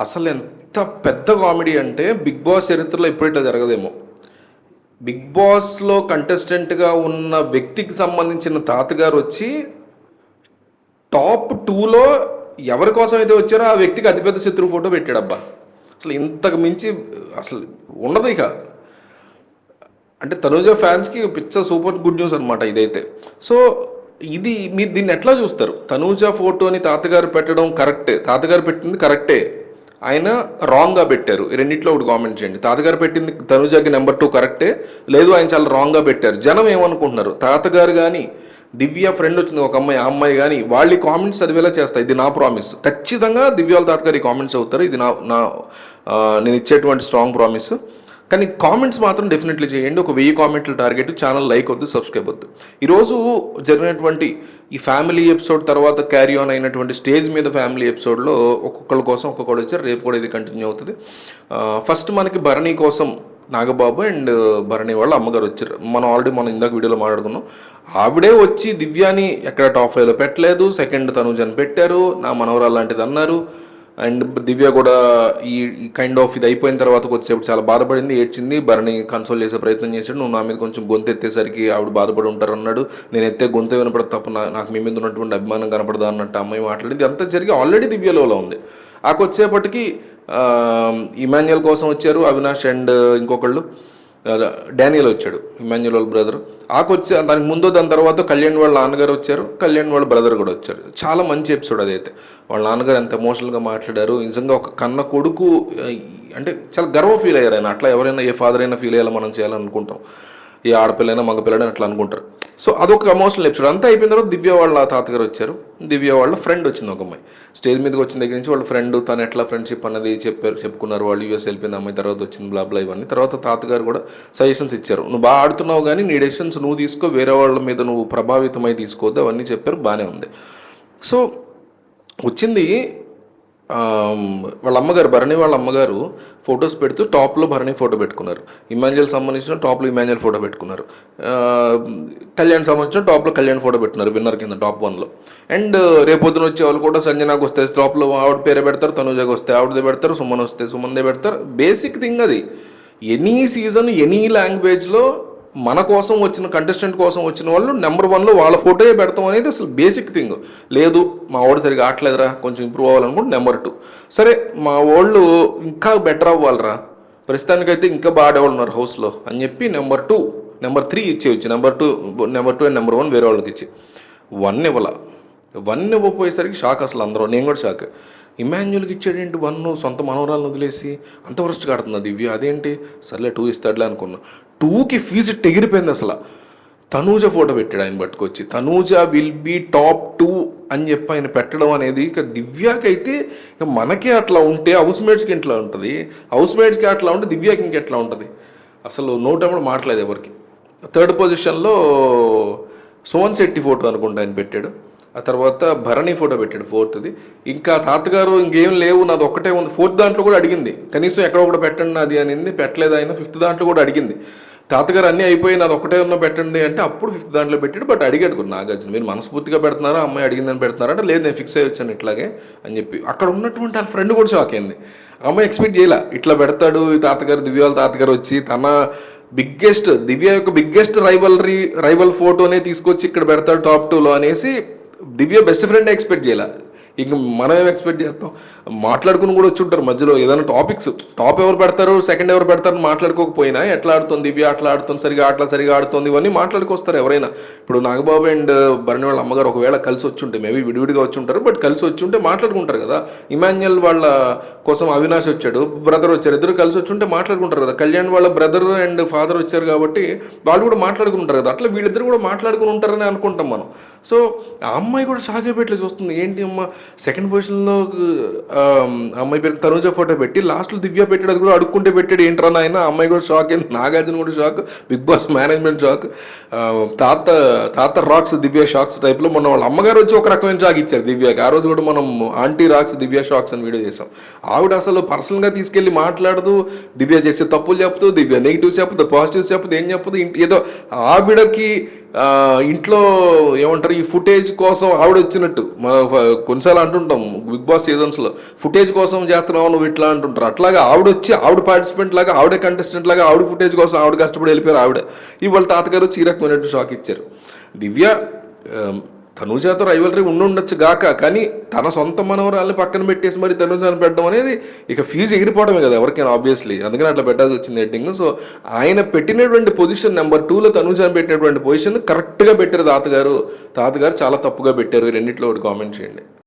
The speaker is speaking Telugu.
అసలు ఎంత పెద్ద కామెడీ అంటే బిగ్ బాస్ చరిత్రలో ఎప్పుడైతే ఇట్లా జరగదేమో. బిగ్ బాస్లో కంటెస్టెంట్గా ఉన్న వ్యక్తికి సంబంధించిన తాతగారు వచ్చి టాప్ టూలో ఎవరి కోసం అయితే వచ్చారో ఆ వ్యక్తికి అతిపెద్ద శత్రువు ఫోటో పెట్టాడబ్బా. అసలు ఇంతకు మించి అసలు ఉండదు ఇక. అంటే తనుజ ఫ్యాన్స్కి పిచ్చ సూపర్ గుడ్ న్యూస్ అనమాట ఇదైతే. సో ఇది మీరు దీన్ని ఎట్లా చూస్తారు? తనూజ ఫోటోని తాతగారు పెట్టడం కరెక్టే. తాతగారు పెట్టింది కరెక్టే. ఆయన రాంగ్గా పెట్టారు. రెండిట్లో ఒకటి కామెంట్ చేయండి. తాతగారు పెట్టింది తనుజాకి నెంబర్ టూ కరెక్టే లేదు ఆయన చాలా రాంగ్గా పెట్టారు. జనం ఏమనుకుంటున్నారు? తాతగారు కానీ దివ్య ఫ్రెండ్ వచ్చింది ఒక అమ్మాయి ఆ అమ్మాయి కానీ వాళ్ళ కామెంట్స్ చదివేలా చేస్తాయి. ఇది నా ప్రామిస్ ఖచ్చితంగా దివ్యాల తాతగారి కామెంట్స్ అవుతారు ఇది నా నా నేను ఇచ్చేటువంటి స్ట్రాంగ్ ప్రామిస్ కానీ కామెంట్స్ మాత్రం డెఫినెట్లీ చేయండి. ఒక వెయ్యి కామెంట్లు టార్గెట్ ఛానల్ లైక్ వద్దు సబ్స్క్రైబ్ వద్దు. ఈరోజు జరిగినటువంటి ఈ ఫ్యామిలీ ఎపిసోడ్ తర్వాత క్యారీ ఆన్ అయినటువంటి స్టేజ్ మీద ఫ్యామిలీ ఎపిసోడ్లో ఒక్కొక్కళ్ళ కోసం ఒక్కొక్కడు వచ్చారు రేపు కూడా ఇది కంటిన్యూ అవుతుంది. ఫస్ట్ మనకి భరణి కోసం నాగబాబు అండ్ భరణి వాళ్ళ అమ్మగారు వచ్చారు. మనం ఆల్రెడీ మనం ఇందాక వీడియోలో మాట్లాడుకున్నాం. ఆవిడే వచ్చి దివ్యాని ఎక్కడ టాప్ ఫైవ్లో పెట్టలేదు. సెకండ్ తనుజని పెట్టారు. నా మనవరాలు లాంటిది అన్నారు. అండ్ దివ్య కూడా ఈ కైండ్ ఆఫ్ ఇది అయిపోయిన తర్వాత కొద్దిసేపు చాలా బాధపడింది ఏడ్చింది. భరణి కన్సోల్ చేసే ప్రయత్నం చేశాడు. నువ్వు నా మీద కొంచెం గొంతు ఎత్తేసరికి ఆవిడ బాధపడి ఉంటారు అన్నాడు. నేను ఎత్తే గొంతు వినపడదు తప్ప నాకు మీ మీద ఉన్నటువంటి అభిమానం కనపడదా అన్నట్టు అమ్మాయి మాట్లాడింది. అంతా జరిగి ఆల్రెడీ దివ్యలో ఉంది. ఆ కొద్దిసేపటికి ఇమాన్యుయల్ కోసం వచ్చారు అవినాష్ అండ్ ఇంకొకళ్ళు. డానియల్ వచ్చాడు ఇమాన్యుల్ వాళ్ళ బ్రదర్. ఆకొచ్చి దానికి ముందు దాని తర్వాత కళ్యాణ్ వాళ్ళ నాన్నగారు వచ్చారు కళ్యాణ్ వాళ్ళ బ్రదర్ కూడా వచ్చారు. చాలా మంచి ఎపిసోడ్ అదైతే. వాళ్ళ నాన్నగారు ఎంత ఎమోషనల్గా మాట్లాడారు నిజంగా ఒక కన్న కొడుకు అంటే చాలా గర్వ ఫీల్ అయ్యారు ఆయన. అట్లా ఎవరైనా ఏ ఫాదర్ అయినా ఫీల్ అయ్యేలా మనం చేయాలనుకుంటాం. ఈ ఆడపిల్లైనా మగపిల్లైనా అట్లా అనుకుంటారు. సో అదొక ఎమోషనల్ ఎపిసోడ్ అంతా అయిపోయిన తర్వాత దివ్య వాళ్ళ తాతగారు వచ్చారు. దివ్య వాళ్ళ ఫ్రెండ్ వచ్చింది ఒక అమ్మాయి. స్టేజ్ మీదకి వచ్చిన దగ్గర నుంచి వాళ్ళ ఫ్రెండ్ తను ఎట్లా ఫ్రెండ్షిప్ అన్నది చెప్పారు చెప్పుకున్నారు. వాళ్ళు యూఎస్ వెళ్ళిపోయింది అమ్మాయి తర్వాత వచ్చింది బ్లాబ్లా ఇవన్నీ. తర్వాత తాతగారు కూడా సజెషన్స్ ఇచ్చారు. నువ్వు బాగా ఆడుతున్నావు కానీ నీ డెసిషన్స్ నువ్వు తీసుకో వేరే వాళ్ళ మీద నువ్వు ప్రభావితమై తీసుకోవద్దు. అవన్నీ చెప్పారు. బాగానే ఉంది. సో వచ్చింది వాళ్ళ అమ్మగారు భరణి వాళ్ళ అమ్మగారు ఫొటోస్ పెడుతూ టాప్లో భరణి ఫోటో పెట్టుకున్నారు. ఇమాన్యుయల్ సంబంధించిన టాప్లో ఇమాన్యుయల్ ఫోటో పెట్టుకున్నారు. కళ్యాణ్ సంబంధించిన టాప్లో కళ్యాణ్ ఫోటో పెట్టుకున్నారు విన్నర్ కింద టాప్ వన్లో. అండ్ రేపొద్దున వచ్చే వాళ్ళు కూడా సంజనాకు వస్తే టాప్లో ఆవిడ పేరే పెడతారు తనుజాకి వస్తే ఆవిడదే పెడతారు సుమన్ వస్తే సుమన్దే పెడతారు. బేసిక్ థింగ్ అది. ఎనీ సీజన్ ఎనీ లాంగ్వేజ్లో మన కోసం వచ్చిన కంటెస్టెంట్ కోసం వచ్చిన వాళ్ళు నెంబర్ వన్లో వాళ్ళ ఫోటోయే పెడతాం అనేది అసలు బేసిక్ థింగ్ లేదు మా వాడు సరిగా ఆటలేదురా కొంచెం ఇంప్రూవ్ అవ్వాలనుకుంటే నెంబర్ టూ సరే మా వాళ్ళు ఇంకా బెటర్ అవ్వాలిరా. ప్రస్తుతానికైతే ఇంకా బాగా ఆడేవాళ్ళు ఉన్నారు హౌస్లో అని చెప్పి number two number three ఇచ్చేయచ్చు. Number two number two and number one వేరే వాళ్ళకి ఇచ్చి. వన్ ఇవ్వాల. వన్ ఇవ్వపోయేసరికి షాక్ అసలు అందరూ. నేను కూడా షాక్ ఇమాన్యుల్కి ఇచ్చాడేంటి వన్ సొంత మనవరాలను వదిలేసి అంత వరస్ట్ కాడుతుంది దివ్య. అదేంటి? సర్లే టూ ఇస్తాడులే అనుకున్నాను టూకి ఫీజు ఎగిరిపోయింది అసలు. తనూజ ఫోటో పెట్టాడు ఆయన పట్టుకొచ్చి. Tanuja will be top two అని చెప్పి ఆయన పెట్టడం అనేది ఇక దివ్యాకైతే ఇక మనకే అట్లా ఉంటే హౌస్ మేట్స్కి ఇట్లా ఉంటుంది. హౌస్ మేట్స్కి అట్లా ఉంటే దివ్యాకి ఇంకెట్లా ఉంటుంది? అసలు నోట్ కూడా మాట్లాడలేదు ఎవరికి. థర్డ్ పొజిషన్లో సోన్ శెట్టి ఫోటో అనుకుంటా ఆయన పెట్టాడు. ఆ తర్వాత భరణి ఫోటో పెట్టాడు ఫోర్త్ది ఇంకా తాతగారు ఇంకేం లేవు నాది ఒక్కటే ఉంది. ఫోర్త్ దాంట్లో కూడా అడిగింది కనీసం ఎక్కడో కూడా పెట్టండి నాది అనింది. పెట్టలేదు ఆయన ఫిఫ్త్ దాంట్లో కూడా అడిగింది. తాతగారు అన్నీ అయిపోయి నాది ఒకటే ఉన్న పెట్టండి అంటే అప్పుడు ఫిఫ్త్ దాంట్లో పెట్టాడు బట్ అడిగాడు నాగార్జున. మీరు మనస్ఫూర్తిగా పెడుతున్నారా? అమ్మాయి అడిగిందని పెడుతున్నారా? అంటే లేదు నేను ఫిక్స్ అయ్యి వచ్చాను ఇట్లాగే అని చెప్పి. అక్కడ ఉన్నటువంటి ఆ ఫ్రెండ్ కూడా షాక్ అయింది. అమ్మాయి ఎక్స్పెక్ట్ చేయలే. ఇట్లా పెడతాడు తాతగారు దివ్యాల తాతగారు వచ్చి తన బిగ్గెస్ట్ దివ్య యొక్క బిగ్గెస్ట్ రైవల్రీ రైవల్ ఫోటోనే తీసుకొచ్చి ఇక్కడ పెడతాడు టాప్ టూలో అనేసి దివ్య బెస్ట్ ఫ్రెండ్ ఎక్స్పెక్ట్ చేయాల? ఇంక మనం ఏం ఎక్స్పెక్ట్ చేస్తాం? మాట్లాడుకుని కూడా వచ్చి ఉంటారు మధ్యలో. ఏదైనా టాపిక్స్ టాప్ ఎవరు పెడతారు సెకండ్ ఎవరు పెడతారు మాట్లాడుకోకపోయినా ఎట్లా ఆడుతుంది ఇవి అట్లా ఆడుతుంది సరిగా అట్లా సరిగా ఆడుతుంది ఇవన్నీ మాట్లాడుకొస్తారు ఎవరైనా. ఇప్పుడు నాగబాబు అండ్ భరణి వాళ్ళ అమ్మగారు ఒకవేళ కలిసి వచ్చి ఉంటే మేబీ విడివిడిగా వచ్చి ఉంటారు బట్ కలిసి వచ్చి ఉంటే మాట్లాడుకుంటారు కదా. ఇమాన్యుయల్ వాళ్ళ కోసం అవినాష్ వచ్చాడు బ్రదర్ వచ్చారు ఇద్దరు కలిసి వచ్చి ఉంటే మాట్లాడుకుంటారు కదా. కళ్యాణ్ వాళ్ళ బ్రదర్ అండ్ ఫాదర్ వచ్చారు కాబట్టి వాళ్ళు కూడా మాట్లాడుకుంటారు కదా. అట్లా వీళ్ళిద్దరు కూడా మాట్లాడుకుని ఉంటారని అనుకుంటాం మనం. సో ఆ అమ్మాయి కూడా షాక్ అయిపోయి చూస్తుంది. ఏంటి అమ్మ? సెకండ్ పొజిషన్లో అమ్మాయి పేరు తనుజ ఫోటో పెట్టి లాస్ట్లో దివ్య పెట్టాడు అది కూడా అడుక్కుంటే పెట్టాడు ఏంట్రా నాయన అమ్మాయి కూడా షాక్ అయింది నాగార్జున కూడా shock Big Boss management shock తాత తాత రాక్స్ దివ్య షాక్స్ టైప్లో మొన్న వాళ్ళ అమ్మగారు వచ్చి ఒక రకమైన షాక్ ఇచ్చారు దివ్యకి. ఆ రోజు కూడా మనం ఆంటీ రాక్స్ దివ్య షాక్స్ అని వీడియో చేసాం ఆవిడ అసలు పర్సనల్గా తీసుకెళ్ళి మాట్లాడుతూ దివ్య చేసే తప్పులు చెప్తూ దివ్య నెగిటివ్స్ చెప్పదు పాజిటివ్స్ చెప్పదు ఏం చెప్పదు ఇంటి- ఏదో ఆవిడకి ఇంట్లో ఏమంటారు ఈ ఫుటేజ్ కోసం ఆవిడ వచ్చినట్టు మన కొన్నిసార్లు అంటుంటాం బిగ్ బాస్ సీజన్స్లో ఫుటేజ్ కోసం చేస్తున్నావు నువ్వు? ఇట్లా అంటుంటారు. అట్లాగా ఆవిడ వచ్చి ఆవిడ పార్టిసిపెంట్ లాగా ఆవిడ కంటెస్టెంట్ లాగా ఆవిడ ఫుటేజ్ కోసం ఆవిడ కష్టపడి వెళ్ళిపోయారు ఆవిడ. ఇవాళ తాతగారు వచ్చి ఈ రకమైనట్టు షాక్ ఇచ్చారు. దివ్య తనుజాతో రైవలరీ ఉండి ఉండొచ్చు గాక కానీ తన సొంత మనవరాల్ని పక్కన పెట్టేసి మరి తనుజాను పెట్టడం అనేది ఇక ఫీజు ఎగిరిపోవడమే కదా ఎవరికైనా ఆబ్వియస్లీ అందుకని అట్లా పెట్టాల్సి వచ్చింది ఎడ్డింగ్ సో ఆయన పెట్టినటువంటి పొజిషన్ నెంబర్ టూలో తనుజాను పెట్టినటువంటి పొజిషన్ కరెక్ట్గా పెట్టారు తాతగారు. తాతగారు చాలా తప్పుగా పెట్టారు. రెండింటిలో రెండిట్లో ఒకటి కామెంట్ చేయండి.